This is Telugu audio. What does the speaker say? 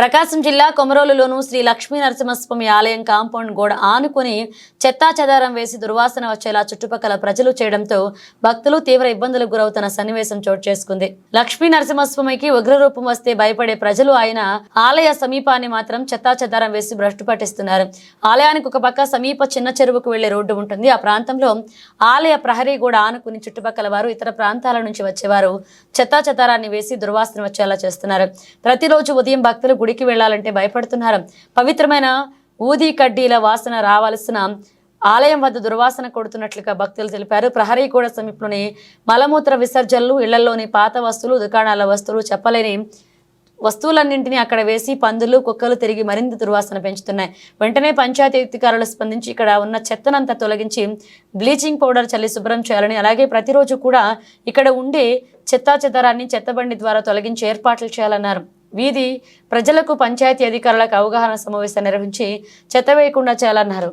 ప్రకాశం జిల్లా కొమరోలులోను శ్రీ లక్ష్మీ నరసింహస్వామి ఆలయం కాంపౌండ్ గోడ ఆనుకుని చెత్తా చెదారం వేసి దుర్వాసన వచ్చేలా చుట్టుపక్కల ప్రజలు చేయడంతో భక్తులు తీవ్ర ఇబ్బందులకు గురవుతున్న సన్నివేశం చోటు చేసుకుంది. లక్ష్మీ నరసింహస్వామికి ఉగ్రరూపం వస్తే భయపడే ప్రజలు ఆయన ఆలయ సమీపాన్ని మాత్రం చెత్తా చెదారం వేసి భ్రష్టు పట్టిస్తున్నారు. ఆలయానికి ఒక పక్క సమీప చిన్న చెరువుకు వెళ్ళే రోడ్డు ఉంటుంది. ఆ ప్రాంతంలో ఆలయ ప్రహరీ గోడ ఆనుకుని చుట్టుపక్కల వారు ఇతర ప్రాంతాల నుంచి వచ్చేవారు. చెత్తా చెదారాన్ని వేసి దుర్వాసన వచ్చేలా చేస్తున్నారు. ప్రతిరోజు ఉదయం భక్తులు గుడికి వెళ్ళాలంటే భయపడుతున్నారు. పవిత్రమైన ఊది కడ్డీల వాసన రావాల్సిన ఆలయం వద్ద దుర్వాసన కొడుతున్నట్లుగా భక్తులు తెలిపారు. ప్రహరీ కూడా సమీపంలోని మలమూత్ర విసర్జనలు ఇళ్ళలోని పాత వస్తువులు దుకాణాల వస్తువులు చెప్పలేని వస్తువులన్నింటినీ అక్కడ వేసి పందులు కుక్కలు తిరిగి మరింత దుర్వాసన పెంచుతున్నాయి. వెంటనే పంచాయతీ అధికారులు స్పందించి ఇక్కడ ఉన్న చెత్తనంతా తొలగించి బ్లీచింగ్ పౌడర్ చల్లి శుభ్రం చేయాలని అలాగే ప్రతిరోజు కూడా ఇక్కడ ఉండే చెత్తా చెదారాన్ని చెత్తబండి ద్వారా తొలగించి ఏర్పాట్లు చేయాలన్నారు. వీధి ప్రజలకు పంచాయతీ అధికారులకు అవగాహన సమావేశం నిర్వహించి చెత్త వేయకుండా చేయాలన్నారు.